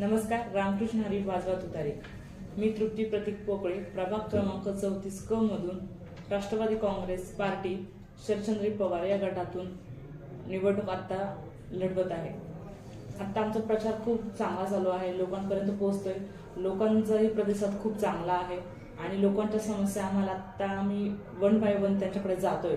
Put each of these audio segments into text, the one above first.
नमस्कार रामकृष्ण हरी बाजवा तुतारे मी तृप्ती प्रतीक पोकळे प्रभाग क्रमांक चौतीस क मधून राष्ट्रवादी काँग्रेस पार्टी शरचंद्री पवार या गटातून निवडणूक आत्ता लढवत आहे. आत्ता आमचा प्रचार खूप चांगला चालू आहे लोकांपर्यंत पोहोचतोय. लोकांचाही प्रतिसाद खूप चांगला आहे आणि लोकांच्या समस्या आम्हाला आत्ता आम्ही वन बाय वन त्यांच्याकडे जातोय.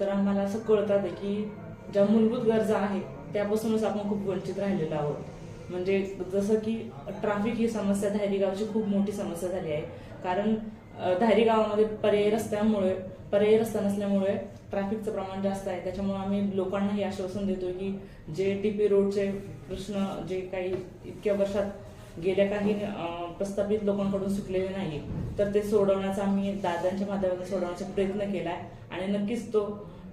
तर आम्हाला असं कळतात आहे की ज्या मूलभूत गरजा आहेत त्यापासूनच आपण खूप वंचित राहिलेलो आहोत. म्हणजे जसं की ट्राफिक ही समस्या धायरी गावची खूप मोठी समस्या झाली आहे. कारण धायरीगावामध्ये धायरी गावामध्ये पर्यायी रस्त्यामुळे पर्यायी रस्ता नसल्यामुळे ट्रॅफिकचं प्रमाण जास्त आहे. त्याच्यामुळे आम्ही लोकांना हे आश्वासन देतो की जे टीपी रोडचे प्रश्न जे काही इतक्या वर्षात गेल्या काही प्रस्थापित लोकांकडून सुटलेले नाही तर ते सोडवण्याचा आम्ही दादांच्या माध्यमातून सोडवण्याचा प्रयत्न केला आहे आणि नक्कीच तो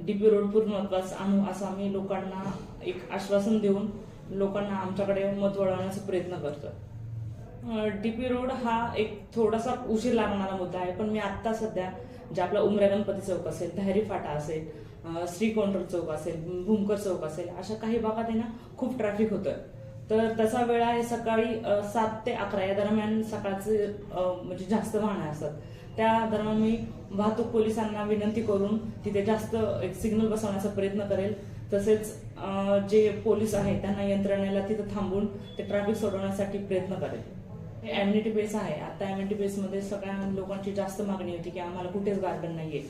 डी पी रोड पूर्णत्वास आणू असं आम्ही लोकांना एक आश्वासन देऊन लोकांना आमच्याकडे मत वळवण्याचा प्रयत्न करतो डीपी रोड हा एक थोडासा उशीर लागणारा मुद्दा आहे पण मी आत्ता सध्या जे आपला उमऱ्या गणपती चौक असेल धैरी फाटा असेल श्रीकोंडर चौक असेल भूमकर चौक असेल अशा काही भागात आहे ना खूप ट्रॅफिक होतं तर त्याचा वेळ आहे सकाळी सात ते अकरा या दरम्यान सकाळचे म्हणजे जास्त वाहनं असतात. त्या दरम्यान मी वाहतूक पोलिसांना विनंती करून तिथे जास्त एक सिग्नल बसवण्याचा प्रयत्न करेल. तसेच जे पोलीस आहेत त्यांना यंत्रणेला तिथं थांबून ते ट्रॅफिक सोडवण्यासाठी प्रयत्न करेल. एम्युनिटी बेस आहे. आता एम्युनिटी बेसमध्ये सगळ्या लोकांची जास्त मागणी होती की आम्हाला कुठेच गार्डन नाहीये.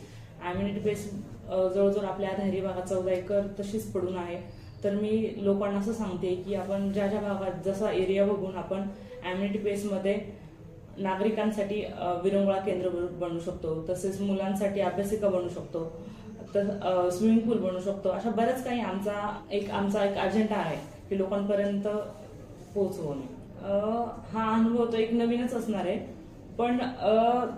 एम्युनिटी बेस जवळजवळ आपल्या धैर्य भागात चौदा एकर तशीच पडून आहे. तर मी लोकांना असं सांगते की आपण ज्या ज्या भागात जसा एरिया बघून आपण एम्युनिटी बेसमध्ये नागरिकांसाठी विरंगुळा केंद्र बन- बनवू शकतो. तसेच मुलांसाठी अभ्यासिका बनवू शकतो. तर स्विमिंग पूल बनवू शकतो. अशा बऱ्याच काही आमचा एक आमचा एक अजेंडा आहे की लोकांपर्यंत पोहोचवणे अ, हा अनुभव तो एक नवीनच असणार आहे. पण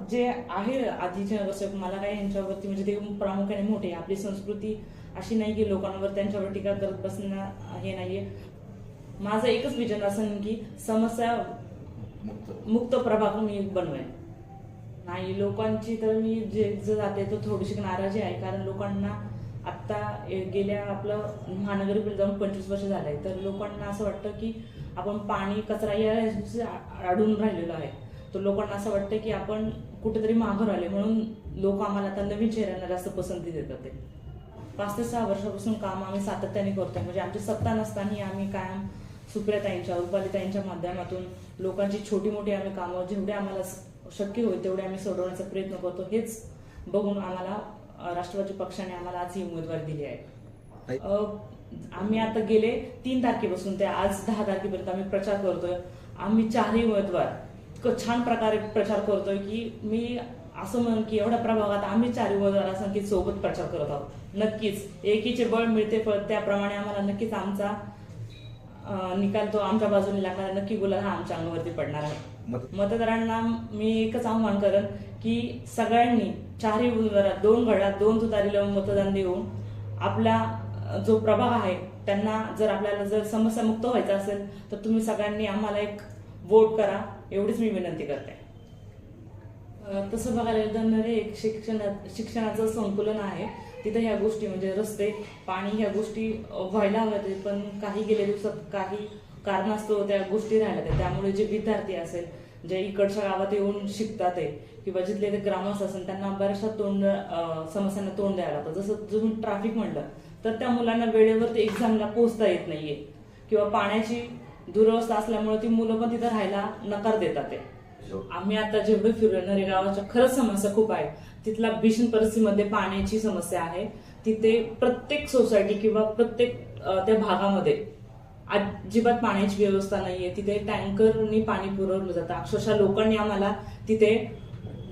जे आहे आधीचे नगरसेवक मला काय यांच्यावरती म्हणजे ते प्रामुख्याने मोठे. आपली संस्कृती अशी नाही की लोकांवर त्यांच्यावर टीका करत बसणं हे नाहीये. माझं एकच विजन असेल की समस्या मुक्त प्रभाग मी बनवेन. नाही लोकांची तर मी जे जे जाते तो थोडीशी नाराजी आहे कारण लोकांना आत्ता गेल्या आपलं महानगरपालिका जाऊन पंचवीस वर्ष झालं आहे तर लोकांना असं वाटतं की आपण पाणी कचरा या अडून राहिलेलो आहे. तर लोकांना असं वाटतं की आपण कुठेतरी माघार आले म्हणून लोक आम्हाला आता नवीन चेहऱ्यांना जास्त पसंती देतात ते. पाच ते सहा वर्षापासून काम आम्ही सातत्याने करतो म्हणजे आमची सत्ता नसताना आम्ही कायम सुप्रियाताईंच्या रुपालीताईंच्या माध्यमातून लोकांची छोटी मोठी आम्ही कामं जेवढे आम्हाला शक्य होईल तेवढे आम्ही सोडवण्याचा प्रयत्न करतो. हेच बघून आम्हाला राष्ट्रवादी पक्षाने आम्हाला आज ही उमेदवारी दिली आहे. आम्ही आता गेले तीन तारखेपासून ते आज दहा तारखेपर्यंत आम्ही प्रचार करतोय. आम्ही चारही उमेदवार इतकं छान प्रकारे प्रचार करतोय की मी असं म्हण की एवढ्या प्रभागात आम्ही चार उमेदवार संख्येत सोबत प्रचार करत आहोत. नक्कीच एकीचे बळ मिळते फळ त्याप्रमाणे आम्हाला नक्कीच आमचा निकाल तो आमच्या बाजूने लागणार. नक्की गुलाल हा आमच्या अंगावरती पडणार आहे. मतदारांना मी एकच आव्हान करेन की सगळ्यांनी चारही उमेदवारात दोन घड्यात दोन तुतारी लावून मतदान देऊन आपला जो प्रभाग आहे त्यांना जर आपल्याला जर समस्या मुक्त व्हायचं असेल तर तुम्ही सगळ्यांनी आम्हाला एक वोट करा. एवढीच मी विनंती करते. तसं बघायला गेलं तर नरे एक शिक्षणा शिक्षणाचं संकुलन आहे. तिथे ह्या गोष्टी म्हणजे रस्ते पाणी ह्या गोष्टी व्हायला हव्या ते पण काही गेल्या दिवसात काही कारणास्तव त्या गोष्टी राहिल्या त्या. त्यामुळे जे विद्यार्थी असेल जे इकडच्या गावात येऊन शिकतात आहे किंवा जिथले ते ग्रामस्थ असेल त्यांना बऱ्याचशा तोंड समस्यांना तोंड द्यायला लागतं. जसं तुम्ही ट्रॅफिक म्हणलं तर त्या मुलांना वेळेवर ते एक्झामला पोहोचता येत नाहीये. किंवा पाण्याची दुरवस्था असल्यामुळे ती मुलं पण तिथं राहायला नकार देतात ते. आम्ही आता जेवढे फिरलो गावाच्या खरंच समस्या खूप आहे. तिथला भीषण परिस्थितीमध्ये पाण्याची समस्या आहे. तिथे प्रत्येक सोसायटी किंवा प्रत्येक त्या भागामध्ये अजिबात पाण्याची व्यवस्था नाहीये. तिथे टँकरनी पाणी पुरवलं जातं. अक्षरशः लोकांनी आम्हाला तिथे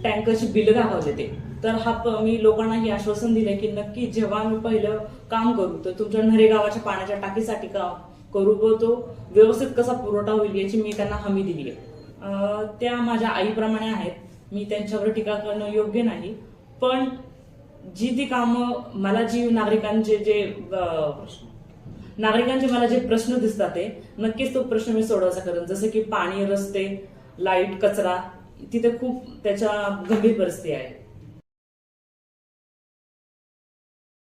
टँकरची बिलं दाखवले ते तर हा प- मी लोकांना हे आश्वासन दिलं की नक्की जेव्हा आम्ही पहिलं काम करू तर तुमच्या नरे गावाच्या पाण्याच्या टाकीसाठी काम करू व तो व्यवस्थित कसा पुरवठा होईल याची मी त्यांना हमी दिली आहे. त्या माझ्या आईप्रमाणे आहेत. मी त्यांच्यावर टीका करणं योग्य नाही. पण जी ती कामं मला जी नागरिकांचे जे अं, नागरिकांचे मला जे प्रश्न दिसतात ते नक्कीच तो प्रश्न मी सोडवायचा करेन. जसं की पाणी रस्ते लाइट कचरा तिथे खूप त्याच्या गंभीर परिस्थिती आहे.